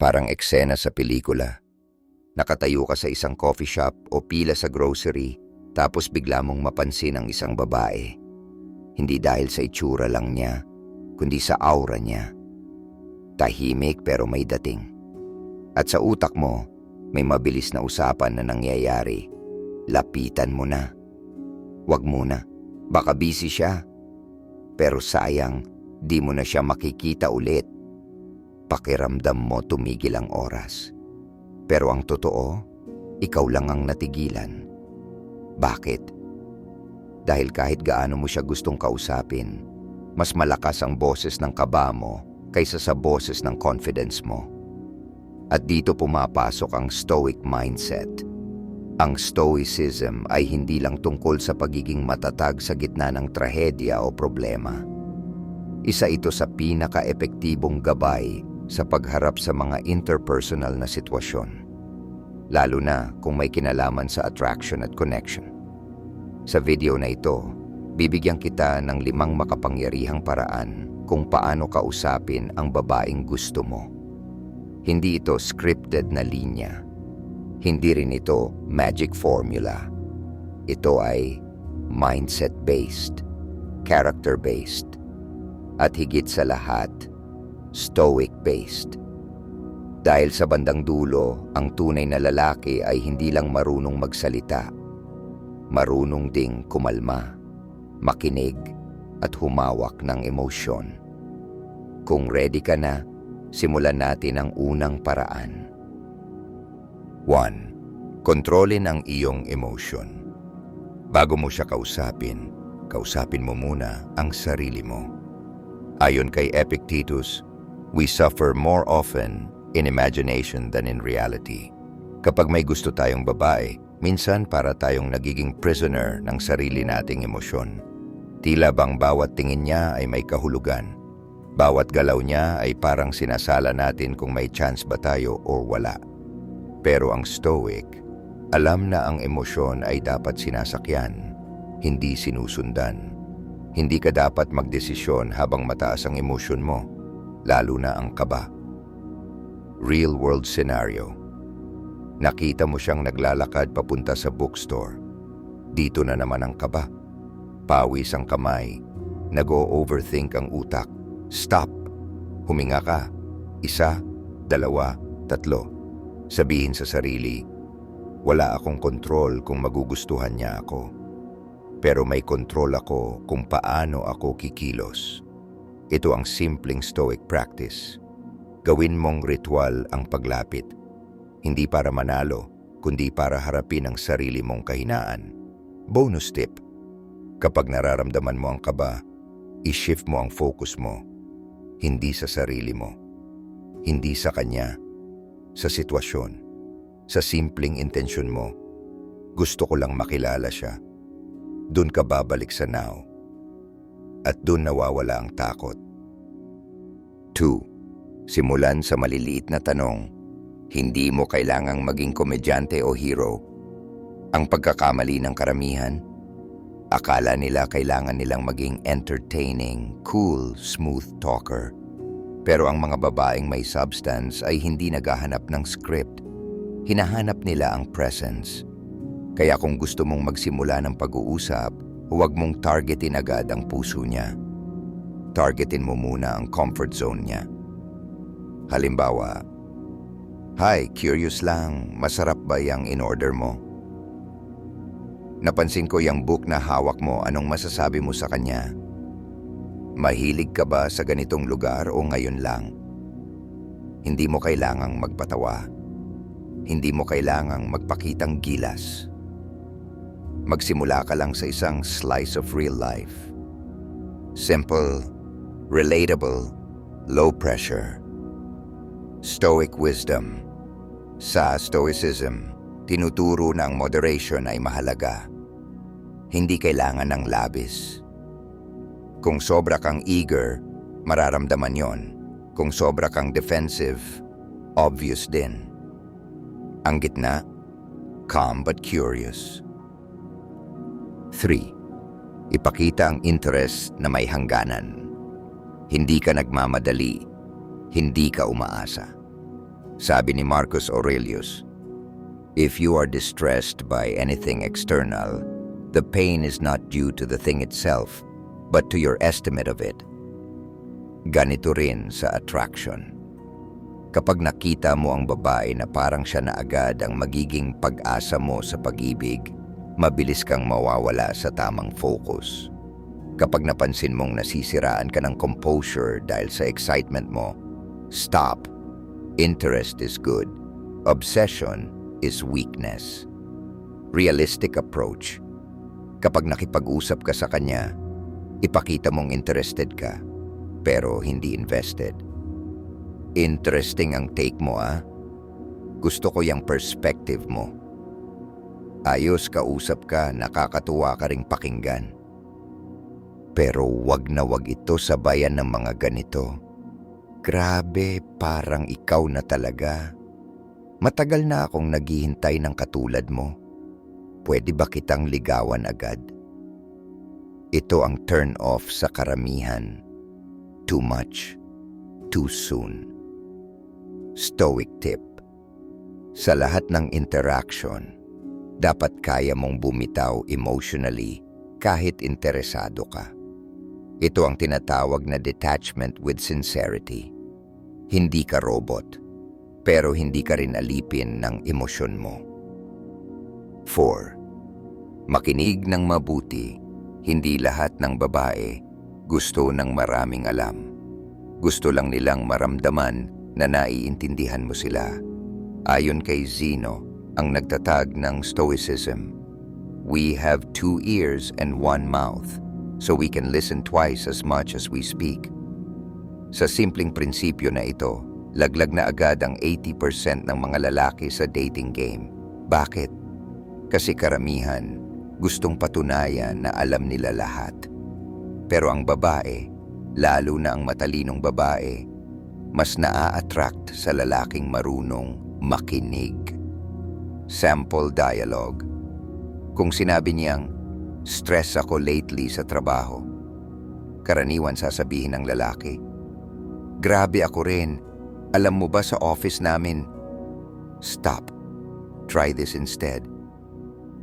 Parang eksena sa pelikula. Nakatayo ka sa isang coffee shop o pila sa grocery tapos bigla mong mapansin ang isang babae. Hindi dahil sa itsura lang niya, kundi sa aura niya. Tahimik pero may dating. At sa utak mo, may mabilis na usapan na nangyayari. Lapitan mo na. Huwag muna. Baka busy siya. Pero sayang, di mo na siya makikita ulit. Pakiramdam mo tumigil ang oras. Pero ang totoo, ikaw lang ang natigilan. Bakit? Dahil kahit gaano mo siya gustong kausapin, mas malakas ang boses ng kaba mo kaysa sa boses ng confidence mo. At dito pumapasok ang stoic mindset. Ang stoicism ay hindi lang tungkol sa pagiging matatag sa gitna ng trahedya o problema. Isa ito sa pinaka-epektibong gabay sa pagharap sa mga interpersonal na sitwasyon. Lalo na kung may kinalaman sa attraction at connection. Sa video na ito, bibigyan kita ng limang makapangyarihang paraan kung paano kausapin ang babaeng gusto mo. Hindi ito scripted na linya. Hindi rin ito magic formula. Ito ay mindset-based, character-based, at higit sa lahat, stoic-based. Dahil sa bandang dulo, ang tunay na lalaki ay hindi lang marunong magsalita. Marunong ding kumalma, makinig, at humawak ng emosyon. Kung ready ka na, simulan natin ang unang paraan. 1. Kontrolin ang iyong emotion. Bago mo siya kausapin, kausapin mo muna ang sarili mo. Ayon kay Epictetus, we suffer more often in imagination than in reality. Kapag may gusto tayong babae, minsan para tayong nagiging prisoner ng sarili nating emosyon. Tila bang bawat tingin niya ay may kahulugan. Bawat galaw niya ay parang sinasala natin kung may chance ba tayo o wala. Pero ang stoic, alam na ang emosyon ay dapat sinasakyan, hindi sinusundan. Hindi ka dapat magdesisyon habang mataas ang emosyon mo, lalo na ang kaba. Real world scenario. Nakita mo siyang naglalakad papunta sa bookstore. Dito na naman ang kaba. Pawis ang kamay. Nag-o-overthink ang utak. Stop. Huminga ka. Isa, dalawa, tatlo. Sabihin sa sarili, wala akong kontrol kung magugustuhan niya ako. Pero may kontrol ako kung paano ako kikilos. Ito ang simpleng stoic practice. Gawin mong ritual ang paglapit. Hindi para manalo, kundi para harapin ang sarili mong kahinaan. Bonus tip. Kapag nararamdaman mo ang kaba, i-shift mo ang focus mo. Hindi sa sarili mo. Hindi sa kanya. Sa sitwasyon. Sa simpleng intensyon mo. Gusto ko lang makilala siya. Doon ka babalik sa now. At doon nawawala ang takot. 2. Simulan sa maliliit na tanong. Hindi mo kailangang maging komedyante o hero. Ang pagkakamali ng karamihan, akala nila kailangan nilang maging entertaining, cool, smooth talker. Pero ang mga babaeng may substance ay hindi naghahanap ng script. Hinahanap nila ang presence. Kaya kung gusto mong magsimula ng pag-uusap, huwag mong targetin agad ang puso niya. Targetin mo muna ang comfort zone niya. Halimbawa, Hi, curious lang, masarap ba yung in-order mo? Napansin ko yung book na hawak mo, anong masasabi mo sa kanya? Mahilig ka ba sa ganitong lugar o ngayon lang? Hindi mo kailangang magpatawa. Hindi mo kailangang magpakitang gilas. Magsimula ka lang sa isang slice of real life. Simple, relatable, low pressure. Stoic wisdom. Sa Stoicism, tinuturo na ang moderation ay mahalaga. Hindi kailangan ng labis. Kung sobra kang eager, mararamdaman yon. Kung sobra kang defensive, obvious din. Ang gitna, calm but curious. 3. Ipakita ang interest na may hangganan. Hindi ka nagmamadali, hindi ka umaasa. Sabi ni Marcus Aurelius, If you are distressed by anything external, the pain is not due to the thing itself, but to your estimate of it. Ganito rin sa attraction. Kapag nakita mo ang babae na parang siya na agad ang magiging pag-asa mo sa pag-ibig, mabilis kang mawawala sa tamang focus. Kapag napansin mong nasisiraan ka ng composure dahil sa excitement mo, stop. Interest is good. Obsession is weakness. Realistic approach. Kapag nakipag-usap ka sa kanya, ipakita mong interested ka, pero hindi invested. Interesting ang take mo ah. Gusto ko yung perspective mo. Ayos kausap ka, nakakatuwa ka ring pakinggan. Pero wag na wag ito sabayan ng mga ganito. Grabe, parang ikaw na talaga. Matagal na akong naghihintay ng katulad mo. Pwede ba kitang ligawan agad? Ito ang turn off sa karamihan. Too much, too soon. Stoic tip. Sa lahat ng interaction, dapat kaya mong bumitaw emotionally kahit interesado ka. Ito ang tinatawag na detachment with sincerity. Hindi ka robot, pero hindi ka rin alipin ng emosyon mo. 4. Makinig ng mabuti. Hindi lahat ng babae gusto ng maraming alam. Gusto lang nilang maramdaman na naiintindihan mo sila. Ayon kay Zeno, ang nagtatag ng Stoicism, We have two ears and one mouth, so we can listen twice as much as we speak. Sa simpleng prinsipyo na ito, laglag na agad ang 80% ng mga lalaki sa dating game. Bakit? Kasi karamihan, gustong patunayan na alam nila lahat. Pero ang babae, lalo na ang matalinong babae, mas naa-attract sa lalaking marunong makinig. Sample dialogue. Kung sinabi niyang, stress ako lately sa trabaho, karaniwan sasabihin ng lalaki, Grabe ako rin, alam mo ba sa office namin? Stop. Try this instead.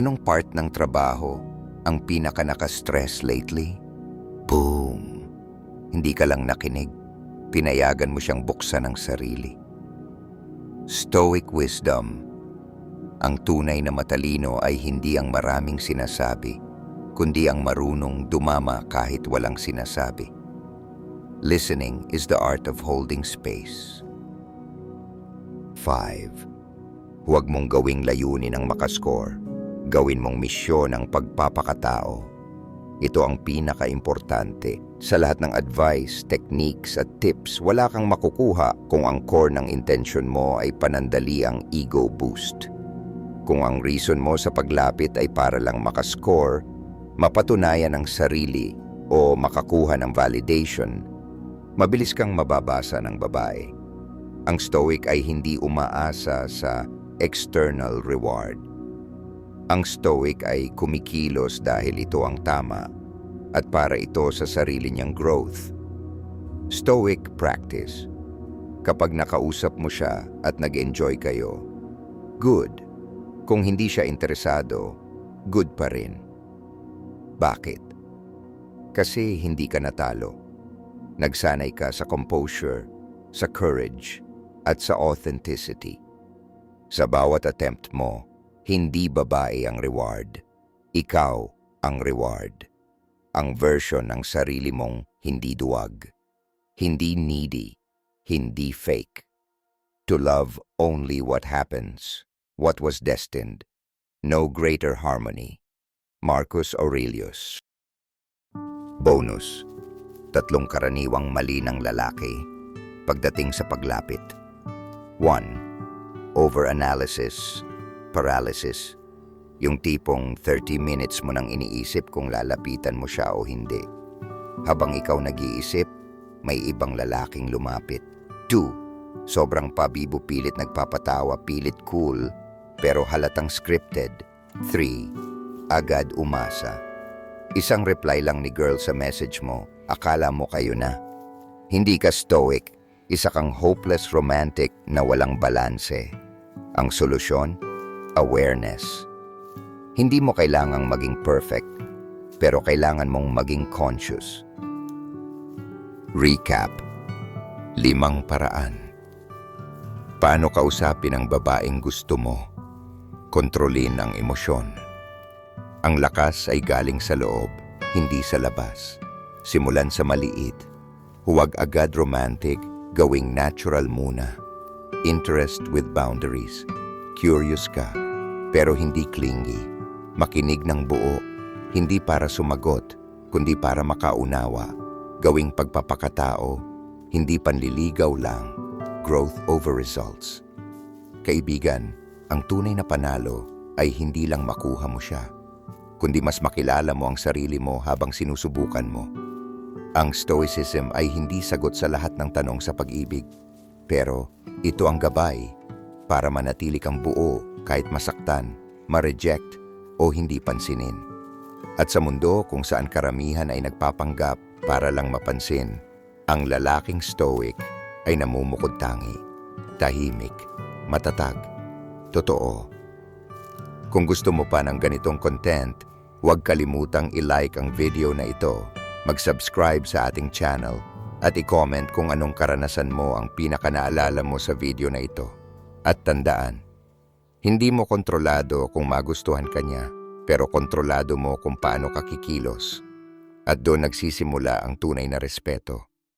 Anong part ng trabaho ang pinaka naka-stress lately? Boom! Hindi ka lang nakinig. Pinayagan mo siyang buksan ang sarili. Stoic wisdom. Ang tunay na matalino ay hindi ang maraming sinasabi, kundi ang marunong dumama kahit walang sinasabi. Listening is the art of holding space. 5. Huwag mong gawing layunin ang makascore. Gawin mong misyon ang pagpapakatao. Ito ang pinaka-importante. Sa lahat ng advice, techniques at tips, wala kang makukuha kung ang core ng intention mo ay panandali ang ego boost. Kung ang reason mo sa paglapit ay para lang makascore, mapatunayan ang sarili o makakuha ng validation, mabilis kang mababasa ng babae. Ang stoic ay hindi umaasa sa external reward. Ang stoic ay kumikilos dahil ito ang tama at para ito sa sarili niyang growth. Stoic practice. Kapag nakausap mo siya at nag-enjoy kayo, good. Kung hindi siya interesado, good pa rin. Bakit? Kasi hindi ka natalo. Nagsanay ka sa composure, sa courage, at sa authenticity. Sa bawat attempt mo, hindi babae ang reward. Ikaw ang reward. Ang version ng sarili mong hindi duwag. Hindi needy. Hindi fake. To love only what happens, what was destined. No greater harmony. Marcus Aurelius Bonus Tatlong karaniwang mali ng lalaki pagdating sa paglapit. 1. Overanalysis, paralysis. Yung tipong 30 minutes mo nang iniisip kung lalapitan mo siya o hindi. Habang ikaw nag-iisip, may ibang lalaking lumapit. 2. Sobrang pabibo pilit nagpapatawa, pilit cool, pero halatang scripted. 3. Agad umasa. Isang reply lang ni girl sa message mo, akala mo kayo na. Hindi ka stoic, Isa kang hopeless romantic na walang balanse. Ang solusyon? Awareness. Hindi mo kailangang maging perfect, pero kailangan mong maging conscious. Recap. Limang paraan. Paano kausapin ang babaeng gusto mo? Kontrolin ang emosyon. Ang lakas ay galing sa loob, hindi sa labas. Simulan sa maliit. Huwag agad romantic, gawing natural muna. Interest with boundaries. Curious ka, pero hindi clingy. Makinig ng buo, hindi para sumagot, kundi para makaunawa. Gawing pagpapakatao, hindi panliligaw lang. Growth over results. Kaibigan, ang tunay na panalo ay hindi lang makuha mo siya, kundi mas makilala mo ang sarili mo habang sinusubukan mo. Ang Stoicism ay hindi sagot sa lahat ng tanong sa pag-ibig, pero ito ang gabay para manatili kang buo kahit masaktan, ma-reject o hindi pansinin. At sa mundo kung saan karamihan ay nagpapanggap para lang mapansin, ang lalaking stoic ay namumukod tangi, tahimik, matatag, totoo. Kung gusto mo pa ng ganitong content, huwag kalimutang i-like ang video na ito, mag-subscribe sa ating channel, at i-comment kung anong karanasan mo ang pinakanaalala mo sa video na ito. At tandaan, hindi mo kontrolado kung magustuhan ka niya, pero kontrolado mo kung paano ka kikilos. At doon nagsisimula ang tunay na respeto.